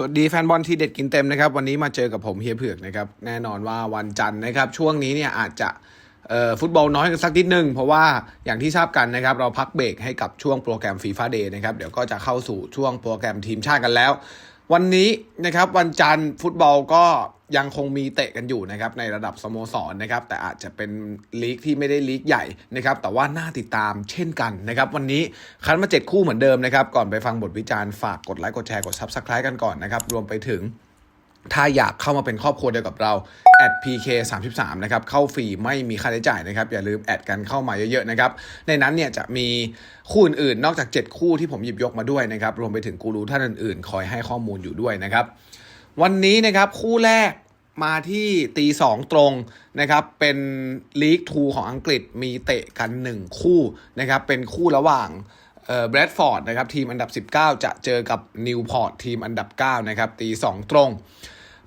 สวัสดีแฟนบอลทีเด็ดกินเต็มนะครับวันนี้มาเจอกับผมเฮียเผือกนะครับแน่นอนว่าวันจันทร์นะครับช่วงนี้เนี่ยอาจจะฟุตบอลน้อยกันสักนิดนึง เพราะว่าอย่างที่ทราบกันนะครับเราพักเบรกให้กับช่วงโปรแกรมฟีฟ่าเดย์นะครับเดี๋ยวก็จะเข้าสู่ช่วงโปรแกรมทีมชาติกันแล้ว วันนี้นะครับวันจันทร์ฟุตบอลก็ยังคงมีเตะกันอยู่นะครับในระดับสโมสรนะครับแต่อาจจะเป็นลีกที่ไม่ได้ลีกใหญ่นะครับแต่ว่าน่าติดตามเช่นกันนะครับวันนี้คันมาเจ็ดคู่เหมือนเดิมนะครับก่อนไปฟังบทวิจารณ์ฝากกดไลค์กดแชร์กด Subscribe กันก่อนนะครับรวมไปถึง ถ้าอยากเข้ามาเป็นครอบครัวเดียวกับเราแอด pk 3 3นะครับ เข้าฟรีไม่มีค่าใช้จ่ายนะครับ อย่าลืมแอดกันเข้ามาเยอะๆนะครับ ในนั้นเนี่ยจะมีคู่อื่นๆ นอกจาก 7 คู่ที่ผมหยิบยกมาด้วยนะครับ รวมไปถึงกูรูท่านอื่นๆ คอยให้ข้อมูลอยู่ด้วยนะครับ วันนี้นะครับคู่แรกมาที่ตีสองตรงนะครับ เป็นลีกทูของอังกฤษมีเตะกัน 1 คู่นะครับ เป็นคู่ระหว่าง แบรดฟอร์ดนะครับทีมอันดับ 19 จะเจอกับนิวพอร์ตทีมอันดับ 9 นะครับ ตีสองตรง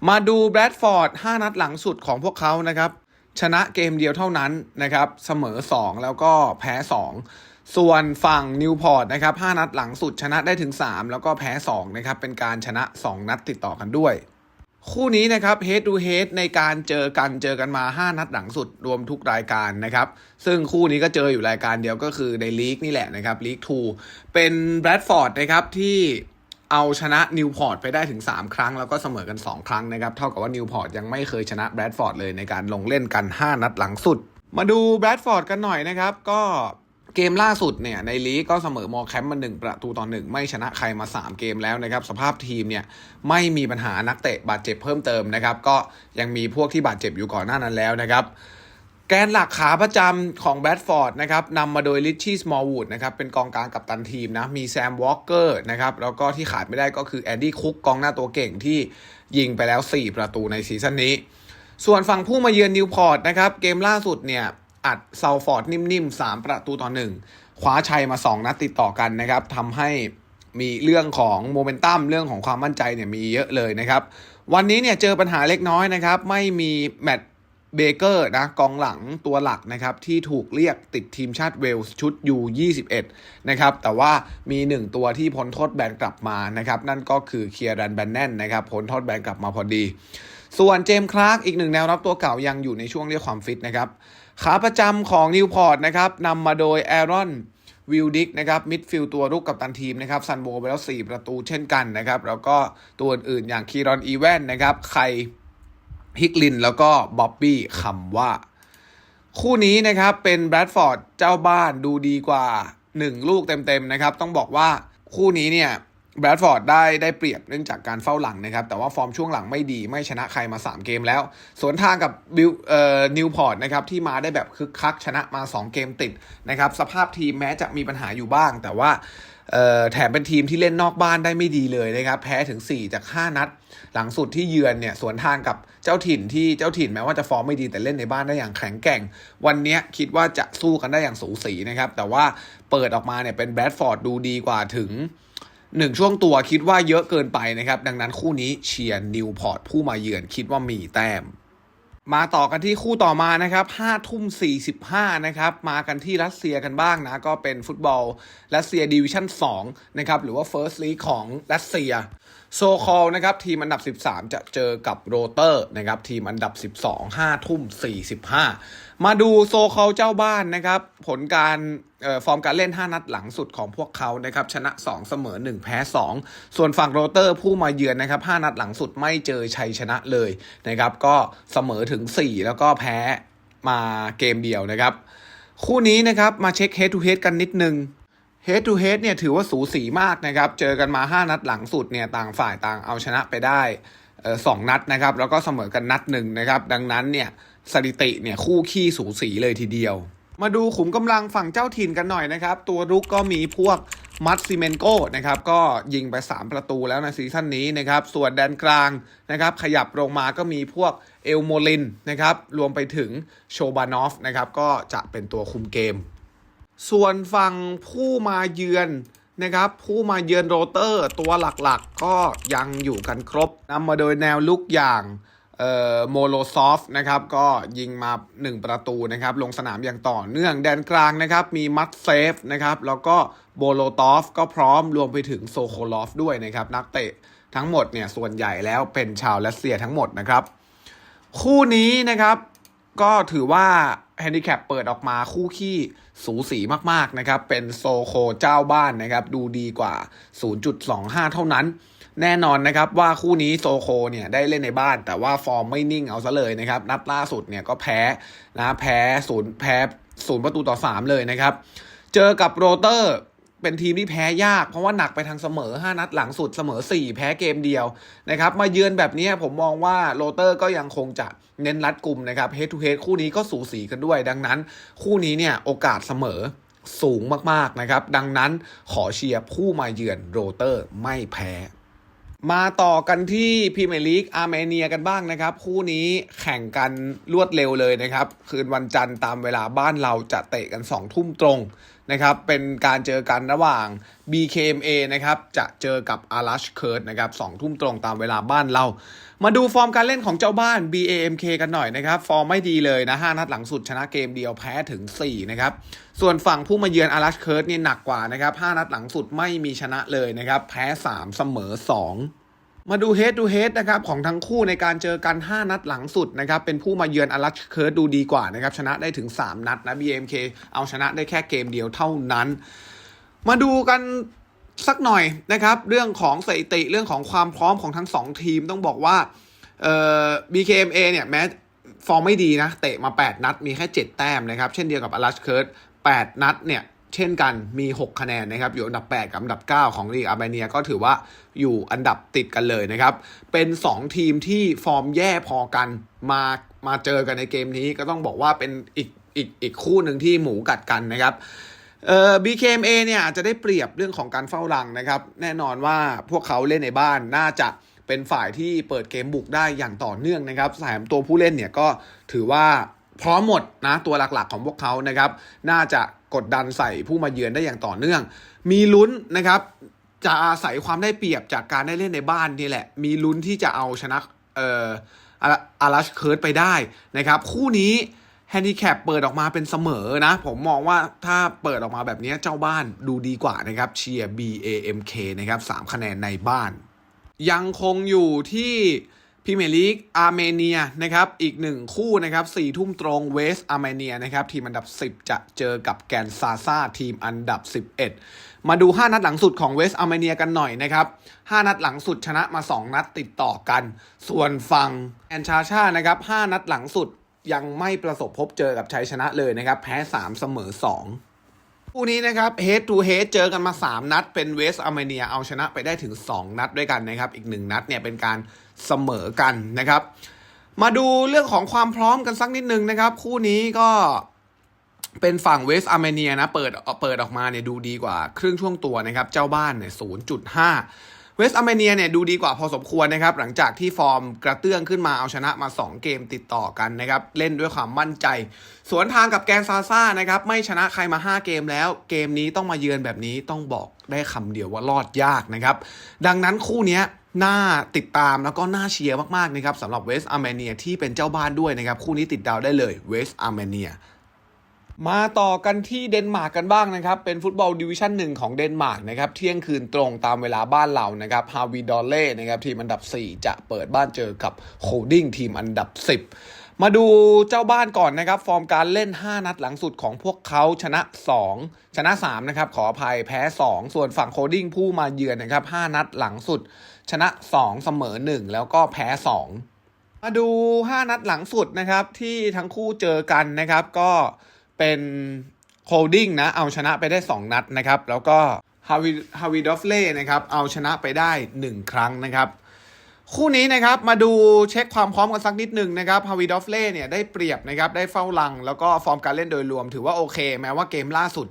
มาดูแบรดฟอร์ด 5 นัดหลังสุดของพวกเขานะครับ ชนะเกมเดียวเท่านั้นนะครับ เสมอ 2 แล้วก็แพ้ 2 ส่วนฝั่งนิวพอร์ตนะครับ 5 นัดหลังสุดชนะได้ถึง 3 แล้วก็แพ้ 2 นะครับ เป็นการชนะ 2 นัดติดต่อกันด้วย คู่นี้นะครับ head to head ในการเจอกันเจอกันมา 5 นัดหลังสุดรวมทุกรายการนะครับ ซึ่งคู่นี้ก็เจออยู่รายการเดียวก็คือในลีกนี่แหละนะครับลีก2เป็นแบรดฟอร์ดนะครับที่เอาชนะนิวพอร์ตไปได้ถึง 3 ครั้ง แล้วก็เสมอกัน 2 ครั้งนะครับเท่ากับว่านิวพอร์ตยังไม่เคยชนะแบรดฟอร์ดเลยในการลงเล่นกัน 5 นัดหลังสุด มาดูแบรดฟอร์ดกันหน่อยนะครับ ก็ เกมล่าสุดเนี่ยในลีกก็เสมอมอแคมป์มา1ประตูต่อ1ไม่ชนะใครมา 3 เกมแล้วนะครับสภาพทีมเนี่ยไม่มีปัญหานักเตะบาดเจ็บเพิ่มเติมนะครับก็ยังมีพวกที่บาดเจ็บอยู่ก่อนหน้านั้นแล้วนะครับแกนหลักขาประจำของแบดฟอร์ดนะครับนำมาโดยลิชชี่สมอลวูดนะครับเป็นกองกลางกับตันทีมนะมีแซมวอลเกอร์นะครับแล้วก็ที่ขาดไม่ได้ก็คือแอนดี้คุกกองหน้าตัวเก่งที่ยิงไปแล้ว 4 ประตูในซีซั่นนี้ ส่วนฝั่งผู้มาเยือนนิวพอร์ตนะครับเกมล่าสุดเนี่ย อัดเซาฟอร์ดนิ่มๆ 3 ประตูต่อ 1 คว้าชัยมา 2 นัดติดต่อกันนะครับทำให้มีเรื่องของโมเมนตัมเรื่องของความมั่นใจเนี่ยมีเยอะเลยนะครับ วันนี้เนี่ยเจอปัญหาเล็กน้อยนะครับ ไม่มีแมตเบเกอร์นะกองหลังตัวหลักนะครับ ที่ถูกเรียกติดทีมชาติเวลส์ชุด U21 นะครับ แต่ว่ามี1ตัวที่พ้นโทษแบนกลับมานะครับ นั่นก็คือเคียรันแบนแนนนะครับพ้นโทษแบนกลับมาพอดี ส่วนเจมส์คลาร์กอีกหนึ่งแนวรับตัวเก่ายังอยู่ในช่วงเรียกความฟิตนะครับ ขาประจำของนิวพอร์ตนะครับนำมาโดยแอรอนวิลดิกนะครับมิดฟิลตัวรุกกับตันทีมนะครับซันโบไปแล้ว 4 ประตูเช่นกันนะครับ แล้วก็ตัวอื่นอย่างคีรอนอีแวนนะครับใครฮิกลินแล้วก็บ๊อบบี้คำว่า คู่นี้นะครับเป็นแบรดฟอร์ดเจ้าบ้านดูดีกว่า 1 ลูกเต็มๆนะครับ ต้องบอกว่าคู่นี้เนี่ย แบรดฟอร์ดได้ได้เปรียบเนื่องจากการเฝ้าหลังนะครับ แต่ว่าฟอร์มช่วงหลังไม่ดีไม่ชนะใครมา 3 เกมแล้ว สวนทางกับบิลเอ่อนิวพอร์ตนะครับที่มาได้แบบคึกคักชนะมา 2 เกมติดนะครับ สภาพทีมแม้จะมีปัญหาอยู่บ้าง แต่ว่าแถมเป็นทีมที่เล่นนอกบ้านได้ไม่ดีเลยนะครับ แพ้ถึง 4 จาก 5 นัด หลังสุดที่เยือนเนี่ยสวนทางกับเจ้าถิ่นที่เจ้าถิ่นแม้ว่าจะฟอร์มไม่ดีแต่เล่นในบ้านได้อย่างแข็งแกร่ง วันนี้คิดว่าจะสู้กันได้อย่างสูสีนะครับ แต่ว่าเปิดออกมาเนี่ยเป็นแบรดฟอร์ดดูดีกว่าถึง หนึ่งช่วงตัวคิดว่าเยอะเกินไปนะครับ ดังนั้นคู่นี้เชียร์นิวพอร์ตผู้มาเยือนคิดว่ามีแต้ม มาต่อกันที่คู่ต่อมานะครับ5ทุ่ม45นะครับ มากันที่รัสเซียกันบ้างนะ ก็เป็นฟุตบอลรัสเซียดิวิชั่น2นะครับ หรือว่า First League ของรัสเซียโซคอลนะครับ ทีมอันดับ 13 จะเจอกับโรเตอร์นะครับ ทีมอันดับ 12 5ทุ่ม45 มาดูโซคอลเจ้าบ้านนะครับ ผลการ ฟอร์มการเล่น 5 นัดหลังสุดของพวกเขานะครับชนะ 2 เสมอ 1 แพ้ 2 ส่วนฝั่งโรเตอร์ผู้มาเยือนนะครับ5นัดหลังสุดไม่เจอชัยชนะเลยนะครับก็เสมอถึง 4 แล้วก็แพ้มาเกมเดียวนะครับ คู่นี้นะครับมาเช็ค head to head กันนิดนึง head to head เนี่ยถือว่าสูสีมากนะครับ เจอกันมา 5 นัดหลังสุดเนี่ยต่างฝ่ายต่างเอาชนะไปได้สองนัดนะครับแล้วก็เสมอกันนัดหนึ่งนะครับ ดังนั้นเนี่ยสถิติเนี่ยคู่ขี้สูสีเลยทีเดียว มาดูขุมกำลังฝั่งเจ้าถิ่นกันหน่อยนะครับ ตัวรุกก็มีพวกมัตซิเมนโกนะครับก็ยิงไป 3 ประตูแล้วในซีซั่นนี้นะครับส่วนแดนกลางนะครับขยับลงมาก็มีพวกเอลโมลินนะครับรวมไปถึงโชบานอฟนะครับก็จะเป็นตัวคุมเกม ส่วนฝั่งผู้มาเยือนนะครับผู้มาเยือนโรเตอร์ตัวหลักๆ ก็ยังอยู่กันครบนำมาโดยแนวลุกอย่าง เอ่อโมโลซอฟนะครับก็ยิงมา 1 ประตูนะครับลงสนามอย่างต่อเนื่องแดนกลางนะครับมีมัตเซฟนะครับแล้วก็โบโลตอฟก็พร้อมรวมไปถึงโซโคลอฟด้วยนะครับนักเตะทั้งหมดเนี่ยส่วนใหญ่แล้วเป็นชาวรัสเซียทั้งหมดนะครับ คู่นี้นะครับก็ถือว่าแฮนดิแคปเปิดออกมาคู่ขี้สูสีมากๆนะครับเป็นโซโคเจ้าบ้านนะครับดูดีกว่า 0.25 เท่านั้น แน่นอนนะครับว่าคู่นี้โซโคเนี่ยได้เล่นในบ้าน แต่ว่าฟอร์มไม่นิ่งเอาซะเลยนะครับ นัดล่าสุดเนี่ยก็แพ้นะแพ้ศูนย์แพ้ศูนย์ประตูต่อ 3 เลยนะครับ เจอกับโรเตอร์เป็นทีมที่แพ้ยาก เพราะว่าหนักไปทางเสมอ 5 นัดหลังสุดเสมอ 4 แพ้เกมเดียวนะครับมาเยือนแบบนี้ผมมองว่าโรเตอร์ก็ยังคงจะเน้นรัดกลุ่มนะครับเฮดทูเฮดคู่นี้ก็สูสีกันด้วย ดังนั้น คู่นี้เนี่ยโอกาสเสมอสูงมากๆนะครับ ดังนั้นขอเชียร์ผู้มาเยือนโรเตอร์ไม่แพ้ มาต่อกันที่พรีเมียร์ลีกอาร์เมเนียกันบ้างนะครับ คู่นี้แข่งกันรวดเร็วเลยนะครับ คืนวันจันทร์ตามเวลาบ้านเราจะเตะกัน 2 ทุ่มตรง นะครับ เป็นการเจอกันระหว่าง BKMA นะครับ จะเจอกับอารัชเคิร์ดนะครับ2ทุ่มตรงตามเวลาบ้านเรา มาดูฟอร์มการเล่นของเจ้าบ้าน BAMK กันหน่อยนะครับ ฟอร์มไม่ดีเลยนะ 5 นัดหลังสุดชนะเกมเดียวแพ้ถึง 4 นะครับ ส่วนฝั่งผู้มาเยือนอารัชเคิร์ดนี่หนักกว่านะครับ 5 นัดหลังสุดไม่มีชนะเลยนะครับ แพ้ 3 เสมอ 2 มาดูเฮด o ูเฮดนะครับของทั้งคู่ในการเจอกัน 5 นัดหลังสุดนะครับเป็นผู้มาเยือนอารัชเคิร์ดดูดีกว่านะครับชนะได้ถึง 3 นัดนะ BMK เอาชนะได้แค่เกมเดียวเท่านั้น มาดูกันสักหน่อยนะครับ เรื่องของสถิติเรื่องของความพร้อมของทั้ง 2 ทีมต้องบอกว่าเอ่อ BKMA เนี่ยแม้ฟอร์มไม่ดีนะ เตะมา 8 นัดมีแค่ 7 แต้มนะครับ เช่นเดียวกับอารัชเคิร์ด8นัดเนี่ย เช่นกันมี 6 คะแนนนะครับ อยู่อันดับ 8 กับอันดับ 9 ของลีกอาร์เมเนียก็ถือว่าอยู่อันดับติดกันเลยนะครับ เป็น 2 ทีมที่ฟอร์มแย่พอกันมามาเจอกันในเกมนี้ก็ต้องบอกว่าเป็นอีกอีกอีกคู่หนึ่งที่หมูกัดกันนะครับเอ่อ BKMA เนี่ยจจะได้เปรียบเรื่องของการเฝ้ารังนะครับ แน่นอนว่าพวกเขาเล่นในบ้านน่าจะเป็นฝ่ายที่เปิดเกมบุกได้อย่างต่อเนื่องนะครับแถมตัวผู้เล่นเนี่ยก็ถือว่าพร้อมหมดนะตัวหลักๆของพวกเขานะครับ น่าจะ กดดันใส่ผู้มาเยือนได้อย่างต่อเนื่อง มีลุ้นนะครับจะอาศัยความได้เปรียบจากการได้เล่นในบ้านนี่แหละ มีลุ้นที่จะเอาชนะเอ่ออารัชเคิร์ดไปได้นะครับ คู่นี้แฮนดิแคปเปิดออกมาเป็นเสมอนะ ผมมองว่าถ้าเปิดออกมาแบบนี้เจ้าบ้านดูดีกว่านะครับเชียร์ BAMK นะครับ3คะแนนในบ้าน ยังคงอยู่ที่ พรีเมลีกอาร์เมเนียนะครับอีกหนึ่งคู่นะครับสี่ทุ่มตรงเวสอาร์เมเนียนะครับทีมอันดับ 10 จะเจอกับแกนซาซาทีมอันดับ 11 มาดู 5 นัดหลังสุดของเวสอาร์เมเนียกันหน่อยนะครับ5นัดหลังสุดชนะมา 2 นัดติดต่อกัน ส่วนฝั่งแอนชาชานะครับ5นัดหลังสุดยังไม่ประสบพบเจอกับชัยชนะเลยนะครับแพ้ 3 เสมอ 2 คู่นี้นะครับเฮดทูเฮดเจอกันมา 3 นัด เป็นเวสอาร์เมเนียเอาชนะไปได้ถึง 2 นัดด้วยกันนะครับ อีก 1 นัดเนี่ยเป็นการเสมอกันนะครับ มาดูเรื่องของความพร้อมกันสักนิดนึงนะครับ คู่นี้ก็เป็นฝั่งเวสอาร์เมเนียนะ เปิดเปิดออกมาเนี่ยดูดีกว่า ครึ่งช่วงตัวนะครับ เจ้าบ้านเนี่ย0.5 เวสอาร์เมเนียเนี่ยดูดีกว่าพอสมควรนะครับ หลังจากที่ฟอร์มกระเตื้องขึ้นมาเอาชนะมา 2 เกมติดต่อกันนะครับ เล่นด้วยความมั่นใจ สวนทางกับแกนซาซ่านะครับ ไม่ชนะใครมา 5 เกมแล้ว เกมนี้ต้องมาเยือนแบบนี้ต้องบอกได้คำเดียวว่ารอดยากนะครับ ดังนั้นคู่นี้น่าติดตามแล้วก็น่าเชียร์มากๆนะครับสำหรับเวสอาร์เมเนียที่เป็นเจ้าบ้านด้วยนะครับ คู่นี้ติดดาวได้เลยเวสอาร์เมเนีย มาต่อกันที่เดนมาร์กกันบ้างนะครับ เป็นฟุตบอลดิวิชั่นหนึ่งของเดนมาร์กนะครับ เที่ยงคืนตรงตามเวลาบ้านเรานะครับฮาวิดอลเล่นะครับทีมอันดับ 4 จะเปิดบ้านเจอกับโคดิ้งทีมอันดับ 10 มาดูเจ้าบ้านก่อนนะครับ ฟอร์มการเล่น 5 นัดหลังสุดของพวกเขาชนะ 2 ชนะ 3 นะครับ ขออภัยแพ้ 2 ส่วนฝั่งโคดิ้งผู้มาเยือนนะครับ 5 นัดหลังสุด ชนะ 2 เสมอ 1 แล้วก็แพ้ 2 มาดู 5 นัดหลังสุดนะครับที่ทั้งคู่เจอกันนะครับก็ เป็นโคดิ้งนะ เอาชนะไปได้ 2 นัดนะครับ แล้วก็ฮาวิฮาวิดอฟเล่นะครับ เอาชนะไปได้ 1 ครั้งนะครับ คู่นี้นะครับมาดูเช็คความพร้อมกันสักนิดหนึ่งนะครับฮาวิดอฟเล่เนี่ยได้เปรียบนะครับ ได้เฝ้าลัง แล้วก็ฟอร์มการเล่นโดยรวม ถือว่าโอเค แม้ว่าเกมล่าสุด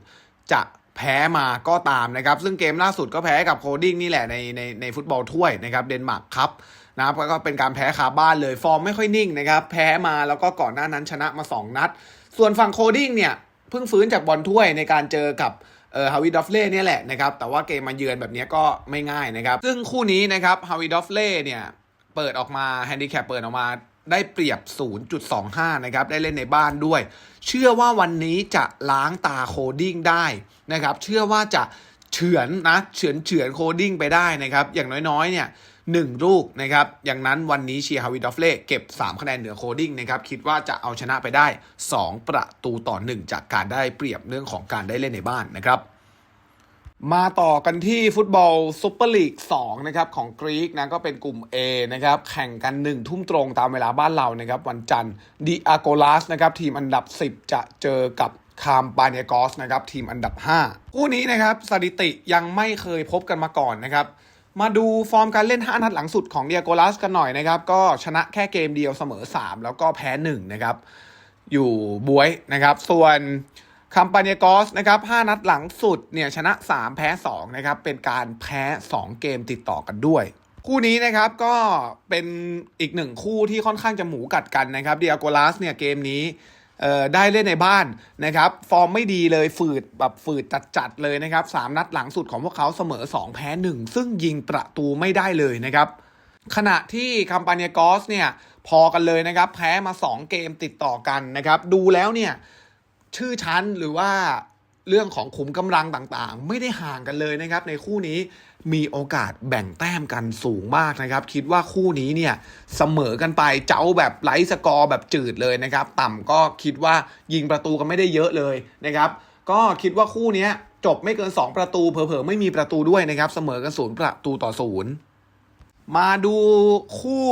จะแพ้มาก็ตามนะครับ ซึ่งเกมล่าสุดก็แพ้กับโคดิ้งนี่แหละในในในฟุตบอลถ้วยนะครับเดนมาร์กครับนะครับก็เป็นการแพ้คาบ้านเลยฟอร์มไม่ค่อยนิ่งนะครับ แพ้มาแล้วก็ก่อนหน้านั้นชนะมา 2 นัด ส่วนฝั่งโคดิ้งเนี่ยเพิ่งฟื้นจากบอลถ้วยในการเจอกับเอ่อฮาวิดอฟเล่เนี่ยแหละนะครับ แต่ว่าเกมมาเยือนแบบนี้ก็ไม่ง่ายนะครับ ซึ่งคู่นี้นะครับฮาวิดอฟเล่เนี่ยเปิดออกมาแฮนดิแคปเปิดออกมาได้เปรียบ 0.25 นะครับ ได้เล่นในบ้านด้วย เชื่อว่าวันนี้จะล้างตาโคดิ้งได้นะครับ เชื่อว่าจะเฉือนนะ เฉือนเฉือนโคดิ้งไปได้นะครับ อย่างน้อยๆ เนี่ย 1 ลูกนะครับอย่างนั้นวันนี้เชียร์ฮาวิดอฟเล่เก็บ 3 คะแนนเหนือโคดิ้งนะครับคิดว่าจะเอาชนะไปได้ 2 ประตูต่อ 1 จากการได้เปรียบเรื่องของการได้เล่นในบ้านนะครับมาต่อกันที่ฟุตบอลซูเปอร์ลีก2นะครับของกรีกนะก็เป็นกลุ่ม A นะครับแข่งกัน 1 ทุ่มตรงตามเวลาบ้านเรานะครับวันจันทร์ดิอาโกลาสนะครับทีมอันดับ 10 จะเจอกับคามปาเนกอสนะครับทีมอันดับ 5 คู่นี้นะครับสถิติยังไม่เคยพบกันมาก่อนนะครับ มาดูฟอร์มการเล่น 5 นัดหลังสุดของเดียโกลาสกันหน่อยนะครับ ก็ชนะแค่เกมเดียวเสมอ 3 แล้วก็แพ้ 1 นะครับ อยู่บวยนะครับ ส่วนคัมปาเนีกอสนะครับ 5 นัดหลังสุดเนี่ยชนะ 3 แพ้ 2 นะครับ เป็นการแพ้ 2 เกมติดต่อกันด้วย คู่นี้นะครับก็เป็นอีกหนึ่งคู่ที่ค่อนข้างจะหมูกัดกันนะครับเดียโกลาสเนี่ยเกมนี้ ได้เล่นในบ้านนะครับฟอร์มไม่ดีเลยฝืดแบบฝืดจัดๆเลยนะครับสามนัดหลังสุดของพวกเขาเสมอ 2 แพ้ 1 ซึ่งยิงประตูไม่ได้เลยนะครับขณะที่คัมปาเนียกอสเนี่ยพอกันเลยนะครับ แพ้มา 2 เกมติดต่อกันนะครับ ดูแล้วเนี่ยชื่อชั้นหรือว่า เรื่องของขุมกำลังต่างๆ ไม่ได้ห่างกันเลยนะครับ ในคู่นี้มีโอกาสแบ่งแต้มกันสูงมากนะครับ คิดว่าคู่นี้เนี่ยเสมอกันไปเจ้าแบบไร้สกอร์แบบจืดเลยนะครับ ต่ำก็คิดว่ายิงประตูกันไม่ได้เยอะเลยนะครับ ก็คิดว่าคู่นี้จบไม่เกิน 2 ประตูเผลอๆไม่มีประตูด้วยนะครับ เสมอกันศูนย์ประตูต่อศูนย์มาดูคู่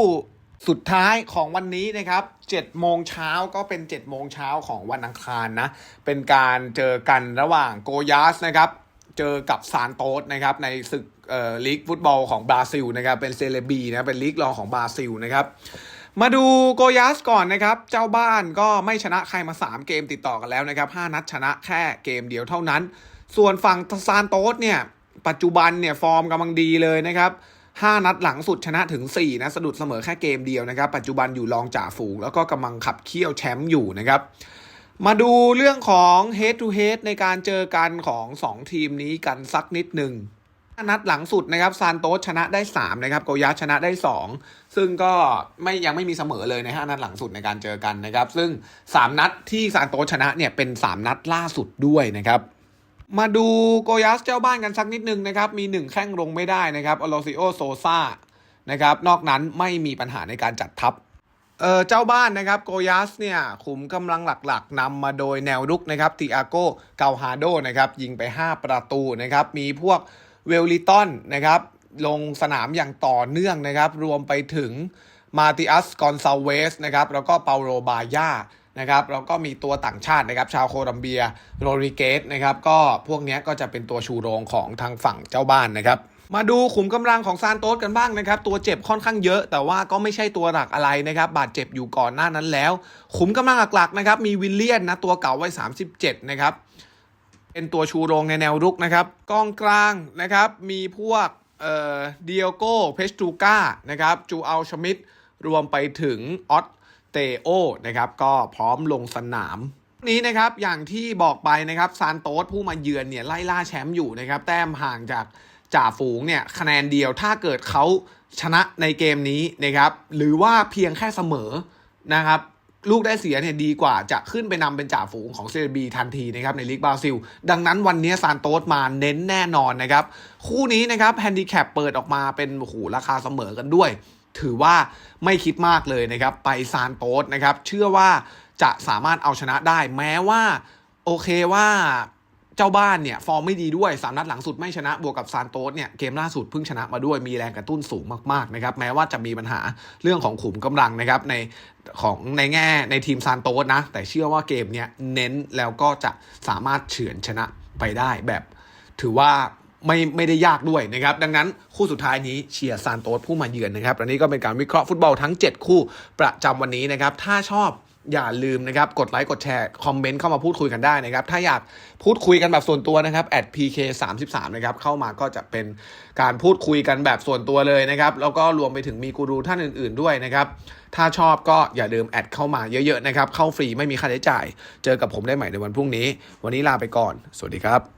สุดท้ายของวันนี้นะครับ7โมงเช้าก็เป็น7โมงเช้าของวันอังคารนะ เป็นการเจอกันระหว่างโกยาสนะครับเจอกับซานโตสนะครับในศึกเอ่อลีกฟุตบอลของบราซิลนะครับเป็นเซเลบีนะเป็นลีกรองของบราซิลนะครับมาดูโกยาสก่อนนะครับ เจ้าบ้านก็ไม่ชนะใครมา 3 เกมติดต่อกันแล้วนะครับ5นัดชนะแค่เกมเดียวเท่านั้น ส่วนฝั่งซานโตสเนี่ยปัจจุบันเนี่ยฟอร์มกำลังดีเลยนะครับ 5 นัดหลังสุดชนะถึง 4 นะสะดุดเสมอแค่เกมเดียวนะครับ ปัจจุบันอยู่รองจ่าฝูง แล้วก็กำลังขับเคี่ยวแชมป์อยู่นะครับ มาดูเรื่องของ head to head ในการเจอกันของ 2 ทีมนี้กันสักนิดหนึ่งนัดหลังสุดนะครับซานโตสชนะได้ 3 นะครับโกยาชนะได้ 2 ซึ่งก็ไม่ยังไม่มีเสมอเลยใน5นัดหลังสุดในการเจอกันนะครับ ซึ่ง 3 นัดที่ซานโตสชนะเนี่ยเป็น 3 นัดล่าสุดด้วยนะครับ มาดูโกยัสเจ้าบ้านกันสักนิดนึงนะครับ มี 1 แข้งลงไม่ได้นะครับอโลซิโอโซซานะครับ นอกนั้นไม่มีปัญหาในการจัดทัพเออเจ้าบ้านนะครับโกยัสเนี่ยขุมกำลังหลักๆนำมาโดยแนวรุกนะครับติอาโกเกาฮาโดนะครับยิงไป 5 ประตูนะครับ มีพวกเวลลิตันนะครับลงสนามอย่างต่อเนื่องนะครับ รวมไปถึงมาติอัสกอนซาเวสนะครับแล้วก็เปาโรบาย่า นะครับแล้วก็มีตัวต่างชาตินะครับชาวโคลัมเบียโรริเกสนะครับก็พวกนี้ก็จะเป็นตัวชูโรงของทางฝั่งเจ้าบ้านนะครับมาดูขุมกำลังของซานโตสกันบ้างนะครับ ตัวเจ็บค่อนข้างเยอะ แต่ว่าก็ไม่ใช่ตัวหลักอะไรนะครับ บาดเจ็บอยู่ก่อนหน้านั้นแล้ว ขุมกำลังหลักๆนะครับ มีวิลเลียนนะตัวเก่าวัย37 นะครับ เป็นตัวชูโรงในแนวรุกนะครับกองกลางนะครับ มีพวกเอ่อเดียโก้เพชตูก้านะครับ จูอัลชมิดรวมไปถึงออตเตโอนะครับก็พร้อมลงสนามนี้นะครับอย่างที่บอกไปนะครับซานโตสผู้มาเยือนเนี่ยไล่ล่าแชมป์อยู่นะครับแต้มห่างจากจ่าฝูงเนี่ยคะแนนเดียวถ้าเกิดเขาชนะในเกมนี้นะครับหรือว่าเพียงแค่เสมอนะครับลูกได้เสียเนี่ยดีกว่าจะขึ้นไปนำเป็นจ่าฝูงของเซเรบีทันทีนะครับในลีกบราซิล ดังนั้นวันนี้ซานโตสมาเน้นแน่นอนนะครับคู่นี้นะครับแฮนดิแคปเปิดออกมาเป็นโอ้โหราคาเสมอกันด้วย ถือว่า ไม่คิดมากเลยนะครับ ไปซานโตสนะครับ เชื่อว่าจะสามารถเอาชนะได้ แม้ว่า โอเคว่าเจ้าบ้านเนี่ย ฟอร์มไม่ดีด้วยสามนัดหลังสุดไม่ชนะบวกกับซานโตสเนี่ย เกมล่าสุดเพิ่งชนะมาด้วยมีแรงกระตุ้นสูงมากๆนะครับ แม้ว่าจะมีปัญหาเรื่องของขุมกำลังนะครับในของในแง่ในทีมซานโตสนะ แต่เชื่อว่าเกมเนี้ยเน้นแล้วก็จะสามารถเฉือนชนะไปได้แบบ ถือว่า ไม่ไม่ได้ยากด้วยนะครับ ดังนั้นคู่สุดท้ายนี้เชียร์ซานโตสผู้มาเยือนนะครับ อันนี้ก็เป็นการวิเคราะห์ฟุตบอลทั้ง 7 คู่ประจำวันนี้นะครับ ถ้าชอบอย่าลืมนะครับ กดไลค์ กดแชร์ คอมเมนต์เข้ามาพูดคุยกันได้นะครับ ถ้าอยากพูดคุยกันแบบส่วนตัวนะครับ pk 3 3 นะครับ เข้ามาก็จะเป็นการพูดคุยกันแบบส่วนตัวเลยนะครับ แล้วก็รวมไปถึงมีกูรูท่านอื่น ๆด้วยนะครับ ถ้าชอบก็อย่าลืมแอดเข้ามาเยอะ ๆ นะครับ เข้าฟรีไม่มีค่าใช้จ่าย เจอกับผมได้ใหม่ในวันพรุ่งนี้ วันนี้ลาไปก่อน สวัสดีครับ